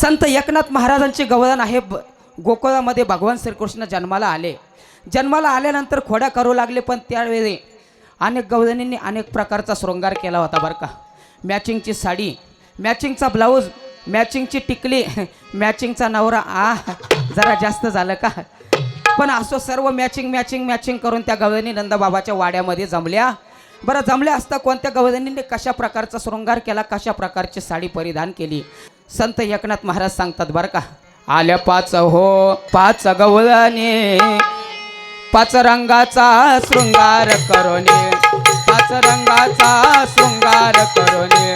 संत एकनाथ महाराजांचे गवळण आहे. ब- गोकुळामध्ये भगवान श्रीकृष्ण जन्माला आले. जन्माला आल्यानंतर खोड्या करू लागले पण त्यावेळी अनेक गवळणींनी अनेक प्रकारचा शृंगार केला होता बरं का. मॅचिंगची साडी मॅचिंगचा ब्लाऊज मॅचिंगची टिकली मॅचिंगचा नवरा आ जरा जास्त झालं का? पण असं सर्व मॅचिंग मॅचिंग मॅचिंग करून त्या गवळणी नंदबाबाच्या वाड्यामध्ये जमल्या. बरं जमल्या असता कोणत्या गवळणींनी कशा प्रकारचा शृंगार केला कशा प्रकारची साडी परिधान केली? संत एकनाथ महाराज सांगतात बरं का आल्या पाच हो पाच गवळणी पाच रंगाचा शृंगार करोने पाच रंगाचा शृंगार करोने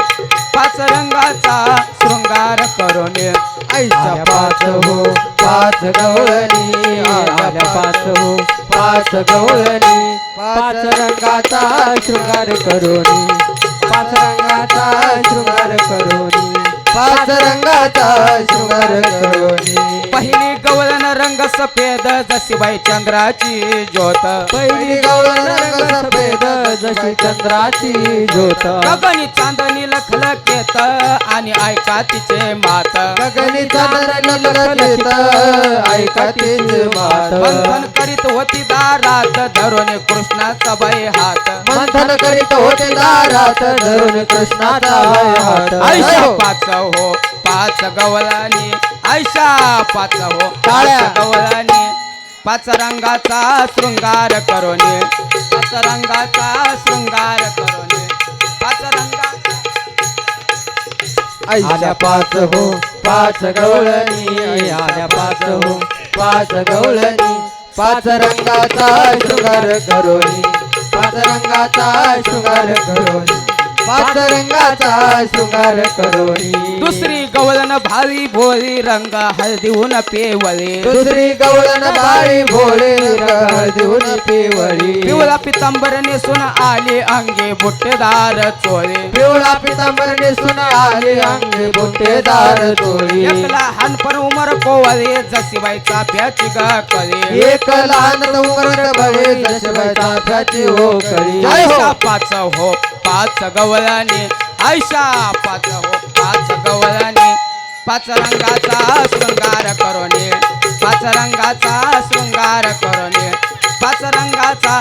पाच रंगाचा शृंगार करोने. आईच्या पाच हो पाच गवळणी आल्या पाच हो पाच गवळणी पाच रंगाचा शृंगार करोनी पाच रंगाचा शृंगार करोनी. पाच रंगाचा शृंगार करोनी. पहिली गवळण रंग सफेद जशीबाई चंद्राची ज्योत. पहिली गवळण रंग सफेद जशी चंद्राची ज्योत. गगनी चांदणी लखलकेत आणि ऐका तिचे मात. गगनी चांदणी लखलेत ऐका तीच मात. करीत होती दारात धरून कृष्णाचा बाई हात. मंथन करीत होते दारात धरून कृष्णाचा हात. आयशा पाच हो पाच गवळानी आयशा पाच हो टाळ्या. पाच गवळानी पाच रंगाचा शृंगार करोने. पाच रंगाचा शृंगार करोने. पाच रंगाचा. आल्या पाच हो पाच गवळणी आल्या पाच हो पाच गवळणी पाच रंगाचा शृंगार करोनी पाच रंगाचा शृंगार करोनी पाच रंगाचा शृंगार करोनी दुसरी गवळण भावी भोळी रंग हळदीहून पेवळे. दुसरी गवळण बाळी भोळे देऊन पिवळी. पिवळा पितांबर नेसून आले अंगे बुट्टेदार चोळे. पिवळा पितांबर नेसून आले अंगे बुट्टेदार तोळी एक लहान पण उमर कोवळे जसीबाईचा प्याची ग कळे. एक लहान उमर बळे जशबाई चाफ्याची हो कळी. पाच हो पाच गवळाने आयशा पाच हो. पाच गवळाने पाच रंगाचा शृंगार करोने पाच रंगाचा शृंगार करोने पाच रंगाचा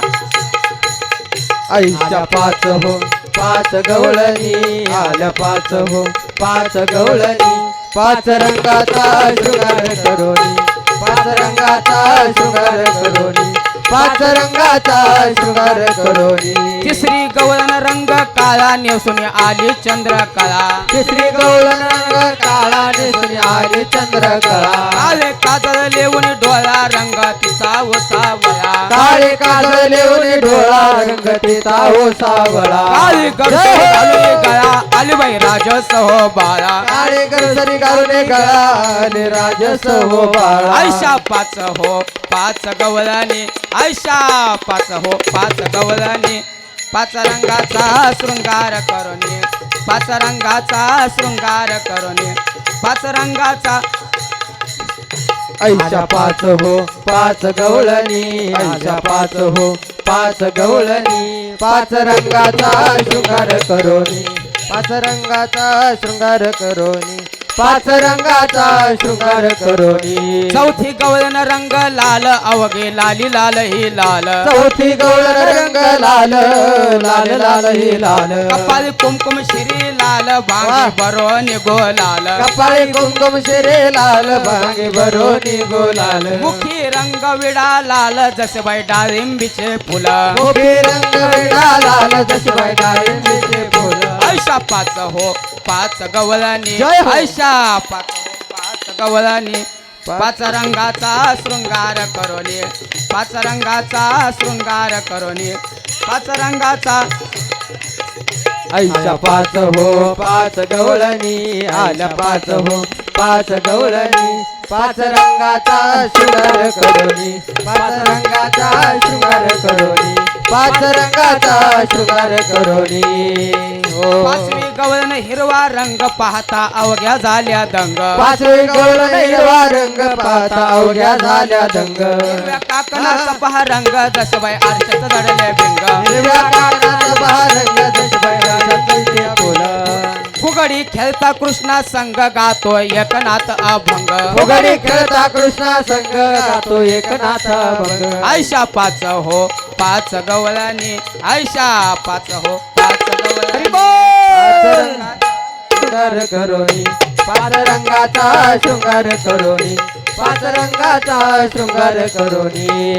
आईच्या पाच हो पाच गवळणी आल्या पाच हो पाच गवळणी पाच रंगाचा शृंगार करोनी पाच रंगाचा शृंगार करोनी पाच रंगाचा शृंगार करोनी. तिसरी गवळण रंग काळा नेसून आली चंद्रकळा तिसरी गवळण रंग काळा नेसून आली चंद्रकळा काळे. काजळ लेऊन डोळा रंग तिचा सावळा काळे काजळ लेऊन डोळा रंग तिचा हो सावळा काळी गळा अलिबाई राजस हो बाळा. काळे गरसरी घालून गळा आणि राजस हो बाळा. आयशा पाच हो पाच गवळाने आयशा पाच हो पाच गवळाने पाच रंगाचा शृंगार करोने. पाच रंगाचा शृंगार करोने. पाच रंगाचा आईच्या पाच हो पाच गवळणी. आईच्या पाच हो पाच गवळणी. पाच रंगाचा शृंगार करोनी. पाच रंगाचा शृंगार करोनी. पाच रंगाचा शृंगार करोनी. चौथी गवळण रंग लाल अवघे लाली लाल ही लाल. चौथी गवळण रंग लाल लाल लाल ही लाल. कपाळी कुमकुम शिरी लाल भांगी बरो निगो लाल. कपाळी कुंकुम शिरे लाल भांगे भरोनी गोलाल मुखी रंग विडा लाल जसे बाई डाळिंबीचे फुलं. मोठी रंग वेडा लाल जशी बाई डाळिंबीचे फुल. आयशा पाच हो. पाच गवळणी जय हो. आयशा पाच पाच गवळणी पाच रंगाचा शृंगार करोने पाच रंगाचा शृंगार करोने पाच रंगाचा आईच्या पाच हो पाच गवळणी आल्या पाच हो पाच गवळणी. पाच रंगाचा शृंगार करोनी पाच रंगाचा शृंगार करोनी पाच रंगाचा शृंगार करोनी पाचवी गवळण हिरवा रंग पाहता अवघ्या झाल्या दंग. पाचवी गवळण हिरवा रंग पाहता अवघ्या झाल्या दंग. काकणाचा पहा रंग दशबाई आरशात जडल्या भिंग. हिरव्या काकणाचा पहा रंग दशबाई फुगडी खेळता कृष्णा संघ गातो एकनाथ अभंग. फुगडी खेळता कृष्णा संघ गातो एकनाथ अभंग. आयशा पाच हो पाच गवळणी आयशा पाच हो. शृंगार करोनी पाच रंगाचा शृंगार करोनी पाच रंगाचा शृंगार करोनी